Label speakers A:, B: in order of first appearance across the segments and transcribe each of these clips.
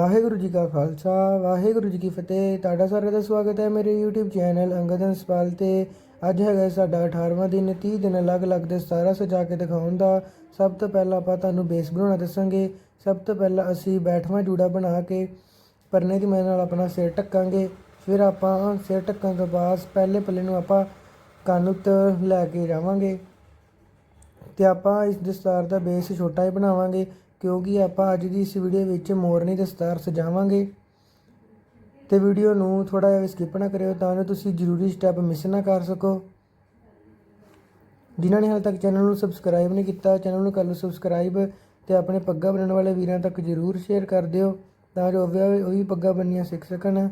A: ਵਾਹਿਗੁਰੂ ਜੀ ਕਾ ਖਾਲਸਾ, ਵਾਹਿਗੁਰੂ ਜੀ ਕੀ ਫਤਿਹ। ਤੁਹਾਡਾ ਸਾਰਿਆਂ ਦਾ ਸਵਾਗਤ ਹੈ ਮੇਰੇ YouTube ਚੈਨਲ ਅੰਗਦ ਹੰਸਪਾਲ ਤੇ। ਅੱਜ ਹੈਗਾ ਸਾਡਾ 18ਵਾਂ ਦਿਨ 30 ਦਿਨ ਅਲੱਗ-ਅਲੱਗ ਦੇ 17 ਸਜਾ ਕੇ ਦਿਖਾਉਣ ਦਾ। ਸਭ ਤੋਂ ਪਹਿਲਾਂ ਆਪਾਂ ਤੁਹਾਨੂੰ ਬੇਸ ਬਣਾਉਣਾ ਦੱਸਾਂਗੇ। ਸਭ ਤੋਂ ਪਹਿਲਾਂ ਅਸੀਂ ਬੈਠਵਾਂ ਜੂੜਾ ਬਣਾ ਕੇ ਪਰਨੇ ਦੀ ਮਦਦ ਨਾਲ ਆਪਣਾ ਸਿਰ ਢੱਕਾਂਗੇ। ਫਿਰ ਆਪਾਂ ਸਿਰ ਢੱਕਣ ਤੋਂ ਬਾਅਦ ਪਹਿਲੇ ਪੱਲੇ ਨੂੰ ਆਪਾਂ ਕੰਨ ਉੱਤੇ ਲੈ ਕੇ ਜਾਵਾਂਗੇ। ਤੇ ਆਪਾਂ ਇਸ ਦਸਤਾਰ ਦਾ ਬੇਸ ਛੋਟਾ ਹੀ ਬਣਾਵਾਂਗੇ। ਕਿਉਂਕਿ ਆਪਾਂ ਅੱਜ ਦੀ ਇਸ ਵੀਡੀਓ ਵਿੱਚ ਮੋਰਨੀ ਦਸਤਾਰ ਸਜਾਵਾਂਗੇ। ਤੇ ਵੀਡੀਓ ਨੂੰ ਥੋੜਾ ਜਿਹਾ ਸਕਿਪ ਨਾ ਕਰਿਓ ਤਾਂ ਜੋ ਤੁਸੀਂ ਜ਼ਰੂਰੀ ਸਟੈਪ ਮਿਸ ਨਾ ਕਰ ਸਕੋ। ਜਿਨ੍ਹਾਂ ਨੇ ਹਾਲੇ ਤੱਕ ਚੈਨਲ ਨੂੰ ਸਬਸਕ੍ਰਾਈਬ ਨਹੀਂ ਕੀਤਾ ਚੈਨਲ ਨੂੰ ਕਰ ਲਓ ਸਬਸਕ੍ਰਾਈਬ ਤੇ ਆਪਣੇ ਪੱਗਾ ਬਣਨ ਵਾਲੇ ਵੀਰਾਂ ਤੱਕ ਜ਼ਰੂਰ ਸ਼ੇਅਰ ਕਰ ਦਿਓ ਤਾਂ ਜੋ ਉਹ ਵੀ ਉਹ ਵੀ ਪੱਗਾ ਬੰਨੀਆਂ ਸਿੱਖ ਸਕਣ।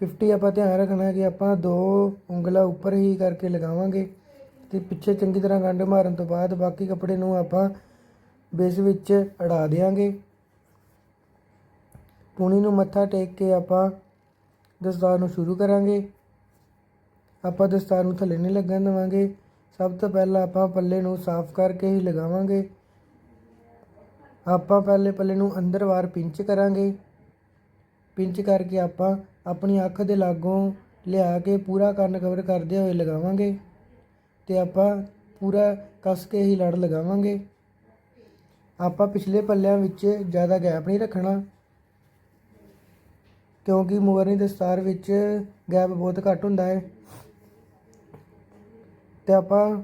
A: 50 ਆਪਾਂ ਧਿਆਨ ਰੱਖਣਾ ਕਿ ਆਪਾਂ ਦੋ ਉਂਗਲਾਂ ਉੱਪਰ ਹੀ ਕਰਕੇ ਲਗਾਵਾਂਗੇ ਤੇ ਪਿੱਛੇ ਚੰਗੀ ਤਰ੍ਹਾਂ ਗੰਢ ਮਾਰਨ ਤੋਂ ਬਾਅਦ ਬਾਕੀ ਕੱਪੜੇ ਨੂੰ ਆਪਾਂ ਬੇਸ ਵਿੱਚ ਅੜਾ ਦੇਾਂਗੇ ਪੂਣੀ ਨੂੰ ਮੱਥਾ ਟੇਕ ਕੇ ਆਪਾਂ ਦਸਤਾਰ ਨੂੰ ਸ਼ੁਰੂ ਕਰਾਂਗੇ। ਆਪਾਂ ਦਸਤਾਰ ਨੂੰ ਥੱਲੇ ਨਹੀਂ ਲੱਗਣ ਦੇਵਾਂਗੇ। ਸਭ ਤੋਂ ਪਹਿਲਾਂ ਆਪਾਂ ਪੱਲੇ ਨੂੰ ਸਾਫ਼ ਕਰਕੇ ਹੀ ਲਗਾਵਾਂਗੇ। ਆਪਾਂ ਪਹਿਲੇ ਪੱਲੇ ਨੂੰ ਅੰਦਰ ਵਾਰ ਪਿੰਚ ਕਰਾਂਗੇ। ਪਿੰਚ ਕਰਕੇ ਆਪਾਂ ਆਪਣੀ ਅੱਖ ਦੇ ਲਾਗੋਂ ਲਿਆ ਕੇ ਪੂਰਾ ਕੰਨ ਕਵਰ ਕਰਦੇ ਹੋਏ ਲਗਾਵਾਂਗੇ ਤੇ ਆਪਾਂ ਪੂਰਾ ਕੱਸ ਕੇ ਹੀ ਲੜ ਲਗਾਵਾਂਗੇ। ਆਪਾਂ ਪਿਛਲੇ ਪੱਲਿਆਂ ਵਿੱਚ ਜ਼ਿਆਦਾ ਗੈਪ ਨਹੀਂ ਰੱਖਣਾ, ਕਿਉਂਕਿ ਮੋਰਨੀ ਦਸਤਾਰ ਵਿੱਚ ਗੈਪ ਬਹੁਤ ਘੱਟ ਹੁੰਦਾ ਹੈ। ਤੇ ਆਪਾਂ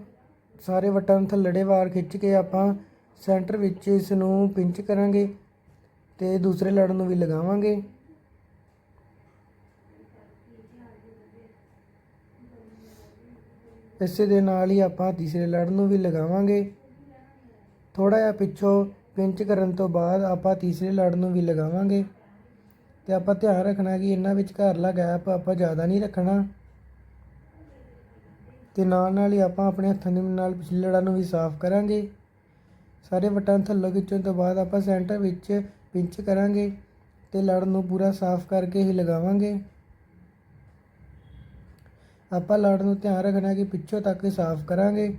A: ਸਾਰੇ ਵਟਾਂ ਨੂੰ ਥੱਲੜੇ ਵਾਰ ਖਿੱਚ ਕੇ ਆਪਾਂ ਸੈਂਟਰ ਵਿੱਚ ਇਸ ਨੂੰ ਪਿੰਚ ਕਰਾਂਗੇ ਤੇ ਦੂਸਰੇ ਲੜ ਨੂੰ ਵੀ ਲਗਾਵਾਂਗੇ। ਇਸੇ ਦੇ ਨਾਲ ਹੀ ਆਪਾਂ ਤੀਸਰੇ ਲੜ ਨੂੰ ਵੀ ਲਗਾਵਾਂਗੇ। ਥੋੜ੍ਹਾ ਜਿਹਾ ਪਿੱਛੋਂ ਪਿੰਚ ਕਰਨ ਤੋਂ ਬਾਅਦ ਆਪਾਂ ਤੀਸਰੇ ਲੜ ਨੂੰ ਵੀ ਲਗਾਵਾਂਗੇ। ਅਤੇ ਆਪਾਂ ਧਿਆਨ ਰੱਖਣਾ ਕਿ ਇਹਨਾਂ ਵਿੱਚ ਘਰਲਾ ਗੈਪ ਆਪਾਂ ਜ਼ਿਆਦਾ ਨਹੀਂ ਰੱਖਣਾ। ਅਤੇ ਨਾਲ ਨਾਲ ਹੀ ਆਪਾਂ ਆਪਣੇ ਹੱਥਾਂ ਦੇ ਨਾਲ ਪਿਛਲੇ ਲੜਾਂ ਨੂੰ ਵੀ ਸਾਫ਼ ਕਰਾਂਗੇ। ਸਾਰੇ ਵਟਾਂ ਥੱਲੋਂ ਖਿੱਚਣ ਤੋਂ ਬਾਅਦ ਆਪਾਂ ਸੈਂਟਰ ਵਿੱਚ ਪਿੰਚ ਕਰਾਂਗੇ ਤੇ ਲੜ ਨੂੰ ਪੂਰਾ ਸਾਫ਼ ਕਰਕੇ ਹੀ ਲਗਾਵਾਂਗੇ। ਆਪਾਂ ਲੜ ਨੂੰ ਧਿਆਨ ਰੱਖਣਾ ਕਿ ਪਿੱਛੋਂ ਤੱਕ ਸਾਫ਼ ਕਰਾਂਗੇ।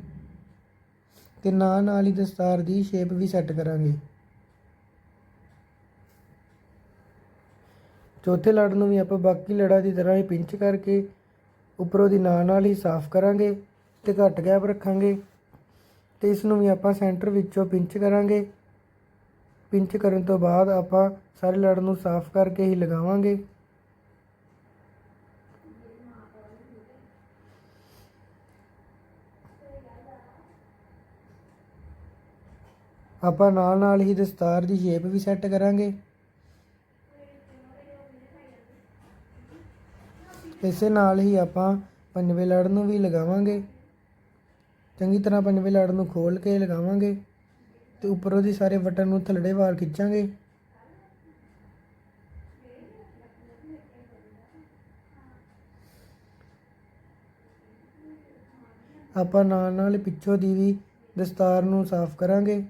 A: ਤੇ ਨਾਲ ਨਾਲ ਹੀ ਦਸਤਾਰ ਦੀ ਸ਼ੇਪ ਵੀ ਸੈੱਟ ਕਰਾਂਗੇ। ਚੌਥੇ ਲੜ ਨੂੰ ਵੀ ਆਪਾਂ ਬਾਕੀ ਲੜਾਂ ਦੀ ਤਰ੍ਹਾਂ ਹੀ ਪਿੰਚ ਕਰਕੇ ਉੱਪਰੋਂ ਦੀ ਨਾਲ ਨਾਲ ਹੀ ਸਾਫ਼ ਕਰਾਂਗੇ ਤੇ ਘੱਟ ਗੈਪ ਰੱਖਾਂਗੇ ਤੇ ਇਸ ਨੂੰ ਵੀ ਆਪਾਂ ਸੈਂਟਰ ਵਿੱਚੋਂ ਪਿੰਚ ਕਰਾਂਗੇ। ਪਿੰਚ ਕਰਨ ਤੋਂ ਬਾਅਦ ਆਪਾਂ ਸਾਰੇ ਲੜ ਨੂੰ ਸਾਫ਼ ਕਰਕੇ ਹੀ ਲਗਾਵਾਂਗੇ। ਆਪਾਂ ਨਾਲ ਨਾਲ ਹੀ ਦਸਤਾਰ ਦੀ ਸ਼ੇਪ ਵੀ ਸੈੱਟ ਕਰਾਂਗੇ। ਇਸੇ ਨਾਲ ਹੀ ਆਪਾਂ ਪੰਜਵੇਂ ਲੜ ਨੂੰ ਵੀ ਲਗਾਵਾਂਗੇ। ਚੰਗੀ ਤਰ੍ਹਾਂ ਪੰਜਵੇਂ ਲੜ ਨੂੰ ਖੋਲ ਕੇ ਲਗਾਵਾਂਗੇ ਤੇ ਉੱਪਰੋਂ ਦੀ ਸਾਰੇ ਬਟਨ ਨੂੰ ਥੱਲੜੇ ਵਾਰ ਖਿੱਚਾਂਗੇ। ਆਪਾਂ ਨਾਲ ਨਾਲ ਪਿੱਛੋਂ ਦੀ ਵੀ ਦਸਤਾਰ ਨੂੰ ਸਾਫ਼ ਕਰਾਂਗੇ।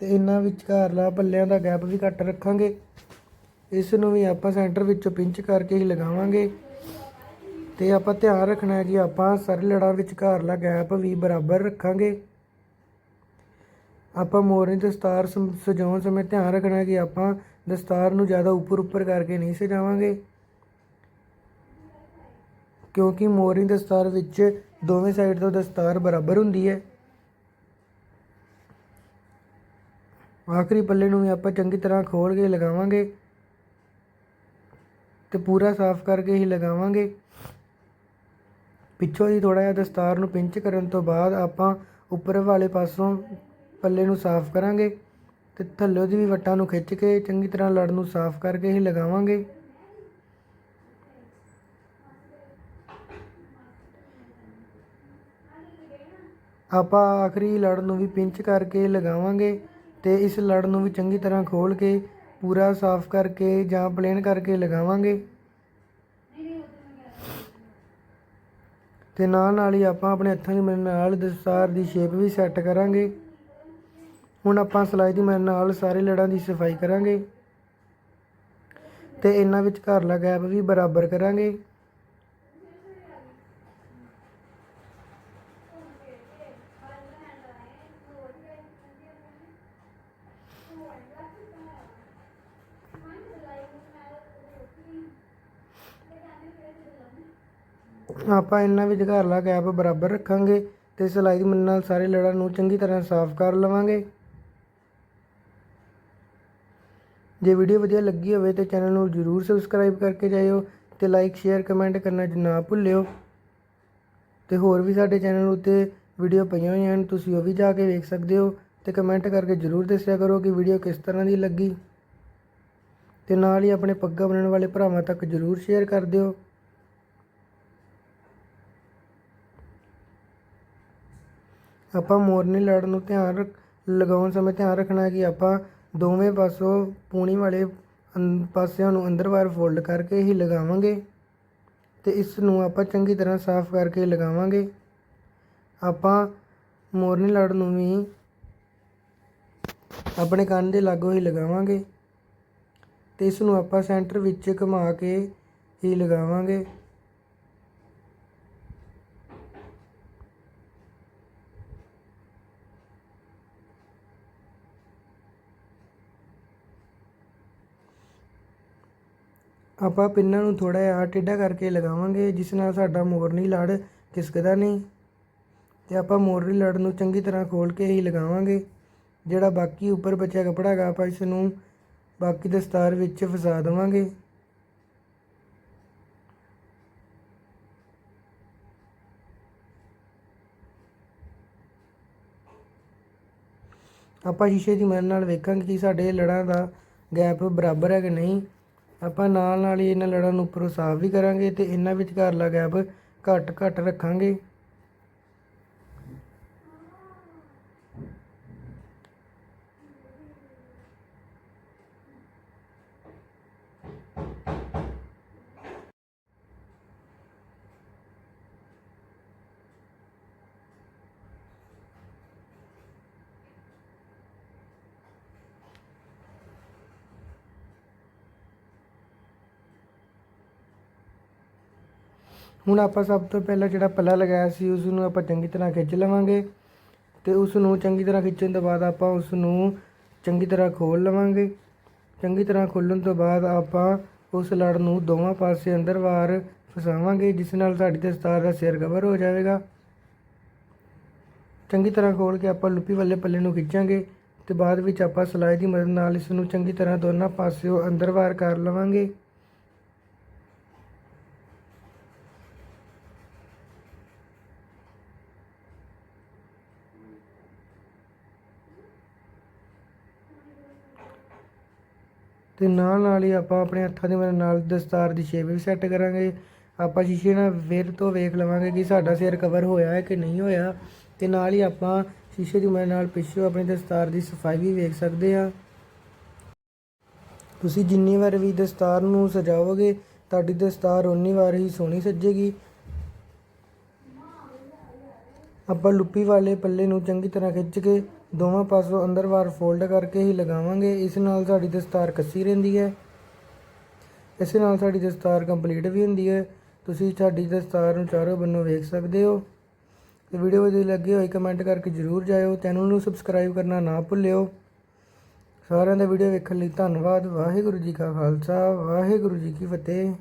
A: ਤੇ ਇਹਨਾਂ ਵਿਚਕਾਰਲਾ ਪੱਲਿਆਂ ਦਾ ਗੈਪ ਵੀ ਘੱਟ ਰੱਖਾਂਗੇ। ਇਸ ਨੂੰ ਵੀ ਆਪਾਂ ਸੈਂਟਰ ਵਿੱਚੋਂ ਪਿੰਚ ਕਰਕੇ ਹੀ ਲਗਾਵਾਂਗੇ। ਤੇ ਆਪਾਂ ਧਿਆਨ ਰੱਖਣਾ ਹੈ ਕਿ ਆਪਾਂ ਸਾਰੇ ਲੜਾਂ ਵਿਚਕਾਰਲਾ ਗੈਪ ਵੀ ਬਰਾਬਰ ਰੱਖਾਂਗੇ। ਆਪਾਂ ਮੋਰਨੀ ਦਸਤਾਰ ਸਜਾਉਣ ਸਮੇਂ ਧਿਆਨ ਰੱਖਣਾ ਹੈ ਕਿ ਆਪਾਂ ਦਸਤਾਰ ਨੂੰ ਜ਼ਿਆਦਾ ਉੱਪਰ ਉੱਪਰ ਕਰਕੇ ਨਹੀਂ ਸਜਾਵਾਂਗੇ। ਕਿਉਂਕਿ ਮੋਰਨੀ ਦਸਤਾਰ ਵਿੱਚ ਦੋਵੇਂ ਸਾਈਡ ਤੋਂ ਦਸਤਾਰ ਬਰਾਬਰ ਹੁੰਦੀ ਹੈ। ਆਖਰੀ ਪੱਲੇ ਨੂੰ ਵੀ ਆਪਾਂ ਚੰਗੀ ਤਰ੍ਹਾਂ ਖੋਲ ਕੇ ਲਗਾਵਾਂਗੇ ਤੇ ਪੂਰਾ ਸਾਫ਼ ਕਰਕੇ ਹੀ ਲਗਾਵਾਂਗੇ। ਪਿੱਛੋਂ ਦੀ ਥੋੜਾ ਜਿਹਾ ਦਸਤਾਰ ਨੂੰ ਪਿੰਚ ਕਰਨ ਤੋਂ ਬਾਅਦ ਆਪਾਂ ਉੱਪਰ ਵਾਲੇ ਪਾਸੋਂ ਪੱਲੇ ਨੂੰ ਸਾਫ਼ ਕਰਾਂਗੇ ਤੇ ਥੱਲੇ ਦੀ ਵੀ ਵੱਟਾਂ ਨੂੰ ਖਿੱਚ ਕੇ ਚੰਗੀ ਤਰ੍ਹਾਂ ਲੜ ਨੂੰ ਸਾਫ਼ ਕਰਕੇ ਹੀ ਲਗਾਵਾਂਗੇ। ਆਪਾਂ ਆਖਰੀ ਲੜ ਨੂੰ ਵੀ ਪਿੰਚ ਕਰਕੇ ਲਗਾਵਾਂਗੇ। ਅਤੇ ਇਸ ਲੜ ਨੂੰ ਵੀ ਚੰਗੀ ਤਰ੍ਹਾਂ ਖੋਲ੍ਹ ਕੇ ਪੂਰਾ ਸਾਫ਼ ਕਰਕੇ ਜਾਂ ਪਲੇਨ ਕਰਕੇ ਲਗਾਵਾਂਗੇ। ਅਤੇ ਨਾਲ ਨਾਲ ਹੀ ਆਪਾਂ ਆਪਣੇ ਹੱਥਾਂ ਦੀ ਮਦਦ ਨਾਲ ਦਸਤਾਰ ਦੀ ਸ਼ੇਪ ਵੀ ਸੈੱਟ ਕਰਾਂਗੇ। ਹੁਣ ਆਪਾਂ ਸਲਾਈ ਦੀ ਮਦਦ ਨਾਲ ਸਾਰੇ ਲੜਾਂ ਦੀ ਸਫ਼ਾਈ ਕਰਾਂਗੇ। ਤੇ ਇਹਨਾਂ ਵਿੱਚ ਘਰਲਾ ਗੈਪ ਵੀ ਬਰਾਬਰ ਕਰਾਂਗੇ। ਆਪਾਂ ਇਹਨਾਂ ਵਿਚਕਾਰਲਾ ਗੈਪ ਬਰਾਬਰ ਰੱਖਾਂਗੇ ਤੇ ਸਿਲਾਈ ਦੀ ਮਦਦ ਨਾਲ ਸਾਰੇ ਲੜਾਂ ਨੂੰ ਚੰਗੀ ਤਰ੍ਹਾਂ ਸਾਫ਼ ਕਰ ਲਵਾਂਗੇ। ਜੇ ਵੀਡੀਓ ਵਧੀਆ ਲੱਗੀ ਹੋਵੇ ਤੇ ਚੈਨਲ ਨੂੰ ਜਰੂਰ ਸਬਸਕ੍ਰਾਈਬ ਕਰਕੇ ਜਾਇਓ ਤੇ ਲਾਈਕ ਸ਼ੇਅਰ ਕਮੈਂਟ ਕਰਨਾ ਨਾ ਭੁੱਲਿਓ। ਤੇ ਹੋਰ ਵੀ ਸਾਡੇ ਚੈਨਲ ਉੱਤੇ ਵੀਡੀਓ ਪਈਆਂ ਹੋਈਆਂ ਹਨ, ਤੁਸੀਂ ਉਹ ਵੀ ਜਾ ਕੇ ਵੇਖ ਸਕਦੇ ਹੋ ਤੇ ਕਮੈਂਟ ਕਰਕੇ ਜਰੂਰ ਦੱਸਿਆ ਕਰੋ ਕਿ ਵੀਡੀਓ ਕਿਸ ਤਰ੍ਹਾਂ ਦੀ ਲੱਗੀ। ਤੇ ਨਾਲ ਹੀ ਆਪਣੇ ਪੱਗਾ ਬਣਨ ਵਾਲੇ ਭਰਾਵਾਂ ਤੱਕ ਜਰੂਰ ਸ਼ੇਅਰ ਕਰ ਦਿਓ। ਆਪਾਂ ਮੋਰਨੀ ਲੜ ਨੂੰ ਧਿਆਨ ਰੱਖ, ਲਗਾਉਣ ਸਮੇਂ ਧਿਆਨ ਰੱਖਣਾ ਕਿ ਆਪਾਂ ਦੋਵੇਂ ਪਾਸੋਂ ਪੂਣੀ ਵਾਲੇ ਅੰ- ਪਾਸਿਆਂ ਨੂੰ ਅੰਦਰ ਬਾਹਰ ਫੋਲਡ ਕਰਕੇ ਹੀ ਲਗਾਵਾਂਗੇ ਤੇ ਇਸ ਨੂੰ ਆਪਾਂ ਚੰਗੀ ਤਰ੍ਹਾਂ ਸਾਫ਼ ਕਰਕੇ ਲਗਾਵਾਂਗੇ। ਆਪਾਂ ਮੋਰਨੀ ਲੜ ਨੂੰ ਵੀ ਆਪਣੇ ਕੰਨ ਦੇ ਲਾਗੋਂ ਹੀ ਲਗਾਵਾਂਗੇ ਤੇ ਇਸ ਨੂੰ ਆਪਾਂ ਸੈਂਟਰ ਵਿੱਚ ਘੁਮਾ ਕੇ ਹੀ ਲਗਾਵਾਂਗੇ। ਆਪਾਂ ਪਿੰਨਾਂ ਨੂੰ ਥੋੜਾ ਜਿਹਾ ਟੇਢਾ ਕਰਕੇ ਲਗਾਵਾਂਗੇ, ਜਿਸ ਨਾਲ ਸਾਡਾ ਮੋਰਨੀ ਲੜ ਖਿਸਕਦਾ ਨਹੀਂ। ਤੇ ਆਪਾਂ ਮੋਰਨੀ ਲੜ ਨੂੰ ਚੰਗੀ ਤਰ੍ਹਾਂ ਖੋਲ ਕੇ ਹੀ ਲਗਾਵਾਂਗੇ। ਜਿਹੜਾ ਬਾਕੀ ਉੱਪਰ ਬਚਿਆ ਕੱਪੜਾ ਹੈਗਾ, ਆਪਾਂ ਇਸ ਨੂੰ ਬਾਕੀ ਦਸਤਾਰ ਵਿੱਚ ਫਸਾ ਦੇਵਾਂਗੇ। ਆਪਾਂ ਸ਼ੀਸ਼ੇ ਦੀ ਮਦਦ ਨਾਲ ਵੇਖਾਂਗੇ ਕਿ ਸਾਡੇ ਲੜਾਂ ਦਾ ਗੈਪ ਬਰਾਬਰ ਹੈ ਕਿ ਨਹੀਂ। ਆਪਾਂ ਨਾਲ ਨਾਲ ਹੀ ਇਹਨਾਂ ਲੜਾਂ ਨੂੰ ਉੱਪਰੋਂ ਸਾਫ਼ ਵੀ ਕਰਾਂਗੇ ਅਤੇ ਇਹਨਾਂ ਵਿਚਕਾਰਲਾ ਗੈਪ ਘੱਟ ਘੱਟ ਰੱਖਾਂਗੇ। ਹੁਣ ਆਪਾਂ ਸਭ ਤੋਂ ਪਹਿਲਾਂ ਜਿਹੜਾ ਪੱਲਾ ਲਗਾਇਆ ਸੀ ਉਸ ਨੂੰ ਆਪਾਂ ਚੰਗੀ ਤਰ੍ਹਾਂ ਖਿੱਚ ਲਵਾਂਗੇ ਤੇ ਉਸ ਨੂੰ ਚੰਗੀ ਤਰ੍ਹਾਂ ਖਿੱਚਣ ਤੋਂ ਬਾਅਦ ਆਪਾਂ ਉਸ ਨੂੰ ਚੰਗੀ ਤਰ੍ਹਾਂ ਖੋਲ ਲਵਾਂਗੇ। ਚੰਗੀ ਤਰ੍ਹਾਂ ਖੋਲਣ ਤੋਂ ਬਾਅਦ ਆਪਾਂ ਉਸ ਲੜ ਨੂੰ ਦੋਵਾਂ ਪਾਸੇ ਅੰਦਰ ਵਾਰ ਫਸਾਵਾਂਗੇ, ਜਿਸ ਨਾਲ ਸਾਡੀ ਦਸਤਾਰ ਦਾ ਸਿਰ ਕਵਰ ਹੋ ਜਾਵੇਗਾ। ਚੰਗੀ ਤਰ੍ਹਾਂ ਖੋਲ ਕੇ ਆਪਾਂ ਲੁੱਪੀ ਵਾਲੇ ਪੱਲੇ ਨੂੰ ਖਿੱਚਾਂਗੇ ਤੇ ਬਾਅਦ ਵਿੱਚ ਆਪਾਂ ਸਲਾਈ ਦੀ ਮਦਦ ਨਾਲ ਇਸ ਨੂੰ ਚੰਗੀ ਤਰ੍ਹਾਂ ਦੋਨਾਂ ਪਾਸਿਓਂ ਅੰਦਰ ਵਾਰ ਕਰ ਲਵਾਂਗੇ। ਅਤੇ ਨਾਲ ਨਾਲ ਹੀ ਆਪਾਂ ਆਪਣੇ ਹੱਥਾਂ ਦੀ ਮਦਦ ਨਾਲ ਦਸਤਾਰ ਦੀ ਸ਼ੇਪ ਵੀ ਸੈੱਟ ਕਰਾਂਗੇ। ਆਪਾਂ ਸ਼ੀਸ਼ੇ ਨਾਲ ਫਿਰ ਤੋਂ ਵੇਖ ਲਵਾਂਗੇ ਕਿ ਸਾਡਾ ਸਿਰ ਕਵਰ ਹੋਇਆ ਹੈ ਕਿ ਨਹੀਂ ਹੋਇਆ। ਅਤੇ ਨਾਲ ਹੀ ਆਪਾਂ ਸ਼ੀਸ਼ੇ ਦੀ ਮਦਦ ਨਾਲ ਪਿੱਛੋਂ ਆਪਣੀ ਦਸਤਾਰ ਦੀ ਸਫ਼ਾਈ ਵੀ ਵੇਖ ਸਕਦੇ ਹਾਂ। ਤੁਸੀਂ ਜਿੰਨੀ ਵਾਰ ਵੀ ਦਸਤਾਰ ਨੂੰ ਸਜਾਓਗੇ, ਤੁਹਾਡੀ ਦਸਤਾਰ ਉਨੀ ਵਾਰ ਹੀ ਸੋਹਣੀ ਸੱਜੇਗੀ। ਆਪਾਂ ਲੁੱਪੀ ਵਾਲੇ ਪੱਲੇ ਨੂੰ ਚੰਗੀ ਤਰ੍ਹਾਂ ਖਿੱਚ ਕੇ ਦੋਵਾਂ ਪਾਸੋਂ ਅੰਦਰ ਬਾਹਰ ਫੋਲਡ ਕਰਕੇ ਹੀ ਲਗਾਵਾਂਗੇ। ਇਸ ਨਾਲ ਸਾਡੀ ਦਸਤਾਰ ਕੱਸੀ ਰਹਿੰਦੀ ਹੈ। ਇਸ ਨਾਲ ਸਾਡੀ ਦਸਤਾਰ ਕੰਪਲੀਟ ਵੀ ਹੁੰਦੀ ਹੈ। ਤੁਸੀਂ ਸਾਡੀ ਦਸਤਾਰ ਨੂੰ ਚਾਰੋਂ ਬੰਨੋਂ ਵੇਖ ਸਕਦੇ ਹੋ। ਤੇ ਵੀਡੀਓ ਵਧੀਆ ਲੱਗੀ ਹੋਈ ਕਮੈਂਟ ਕਰਕੇ ਜਰੂਰ ਜਾਇਓ। ਚੈਨਲ ਨੂੰ ਸਬਸਕ੍ਰਾਈਬ ਕਰਨਾ ਨਾ ਭੁੱਲਿਓ। ਸਾਰਿਆਂ ਦਾ ਵੀਡੀਓ ਵੇਖਣ ਲਈ ਧੰਨਵਾਦ। ਵਾਹਿਗੁਰੂ ਜੀ ਕਾ ਖਾਲਸਾ। ਵਾਹਿਗੁਰੂ ਜੀ ਕੀ ਫਤਿਹ।